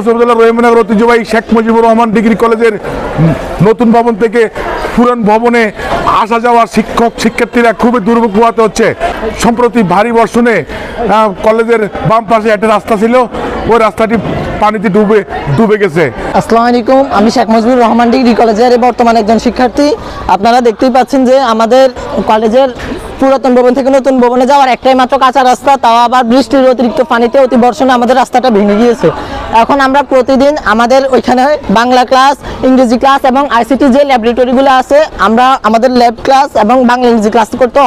বিশ্ববিদ্যালয় রহিমনগর ঐতিহ্যবাহী শেখ মুজিবুর রহমান ডিগ্রি কলেজের নতুন ভবন থেকে পুরান ভবনে আসা যাওয়া শিক্ষক, শিক্ষার্থীরা খুবই দুর্ভোগ পোহাতে হচ্ছে। সম্প্রতি ভারী বর্ষণে কলেজের বাম পাশে একটা রাস্তা ছিল, ওই রাস্তাটি পানিতে ডুবে ডুবে গেছে। আসসালামু আলাইকুম, আমি শেখ মুজিবুর রহমান ডিগ্রি কলেজের বর্তমানে একজন শিক্ষার্থী। আপনারা দেখতেই পাচ্ছেন যে আমাদের কলেজের পুরাতন ভবন থেকে নতুন ভবনে যাওয়ার একটাই মাত্র কাঁচা রাস্তা, তাও আবার বৃষ্টির অতিরিক্ত পানিতে অতি বর্ষণে আমাদের রাস্তাটা ভেঙে গিয়েছে। এখন আমরা প্রতিদিন আমাদের ওইখানে বাংলা ক্লাস, ইংরেজি ক্লাস এবং আইসিটি যে ল্যাবরেটরিগুলো আছে, আমরা আমাদের ল্যাব ক্লাস এবং বাংলা ইংরেজি ক্লাস করতে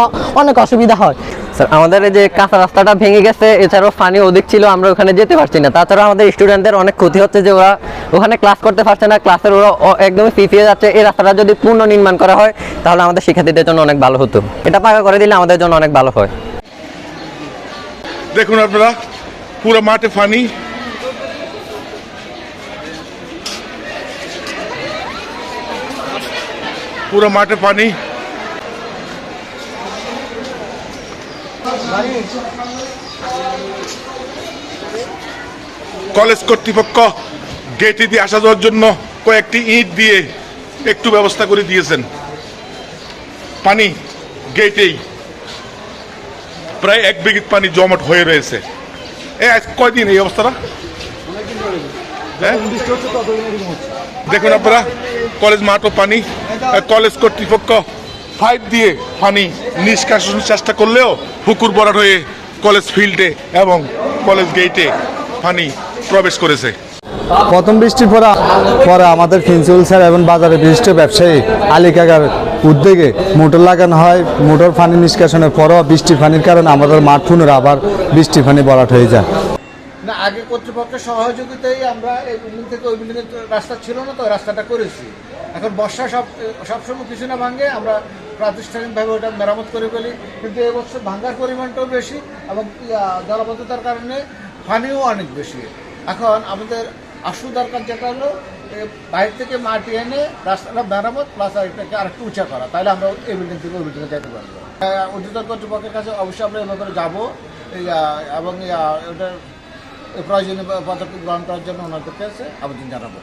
অনেক অসুবিধা হয়। স্যার, আমাদের এই যে কাঁচা রাস্তাটা ভেঙে গেছে, এছাড়াও পানি অধিক ছিল, আমরা ওখানে যেতে পারছি না। তাছাড়া আমাদের স্টুডেন্টদের অনেক ক্ষতি হচ্ছে যে ওরা ওখানে ক্লাস করতে পারছে না, ক্লাসের ওরা একদমই পিছিয়ে যাচ্ছে। এই রাস্তাটা যদি পুনর্নির্মাণ করা হয়, তাহলে আমাদের শিক্ষার্থীদের জন্য অনেক ভালো হতো। এটা পাকা করে দিলে আমাদের জন্য অনেক ভালো হয়। দেখুন আপনারা, পুরো মাঠে পানি পুরো মাঠে পানি কলেজ কর্তৃপক্ষ গেটে দিয়ে আসা যাওয়ার জন্য কয়েকটি ইট দিয়ে একটু ব্যবস্থা করে দিয়েছেন। পানি গেটেই। প্রায় এক বিঘিত পানি জমাট হয়ে রয়েছে। এ কয়দিন এই অবস্থাটা? হ্যাঁ? দেখুন আপনারা, কলেজ মাঠ ও পানি কলেজ কর্তৃপক্ষ পাইপ দিয়ে পানি নিষ্কাশন চেষ্টা করলেও পুকুর বরাট হয়ে কলেজ ফিল্ডে এবং কলেজ গেটে পানি প্রবেশ করেছে। প্রথম বৃষ্টির পরে পরে আমাদের প্রিন্সিপাল স্যার এবং বাজারে বিশিষ্ট ব্যবসায়ী আলী কাকার উদ্যোগে মোটর লাগানো হয়। মোটর পানি নিষ্কাশনের পরও বৃষ্টির পানির কারণে আমাদের মাঠ আবার বৃষ্টির পানি ভরাট হয়ে যায়। না, আগে কর্তৃপক্ষের সহযোগিতায় আমরা এই থেকে ওই বিল্ডিং রাস্তা ছিল না তো, রাস্তাটা করেছি। এখন বর্ষা সব, সবসময় কিছু না ভাঙে, আমরা প্রাতিষ্ঠানিকভাবে ওটা মেরামত করে ফেলি। কিন্তু এবছর ভাঙার পরিমাণটাও বেশি এবং জলাবদ্ধতার কারণে পানিও অনেক বেশি। এখন আমাদের আসু দরকার যেটা হলো বাইরে থেকে মাটি এনে রাস্তাটা মেরামত প্লাস এটাকে আরেকটু উঁচা করা। তাহলে আমরা এই বিল্ডিং থেকে ওই বিল্ডিংয়ে যেতে পারব। আহ, কর্তৃপক্ষের কাছে অবশ্যই আমরা এ ব্যাপারে যাব। এবং এটা প্রয়োজনীয় পদক্ষেপ গ্রহণ করার জন্য ওনাদের কাছে আবেদন জানাব।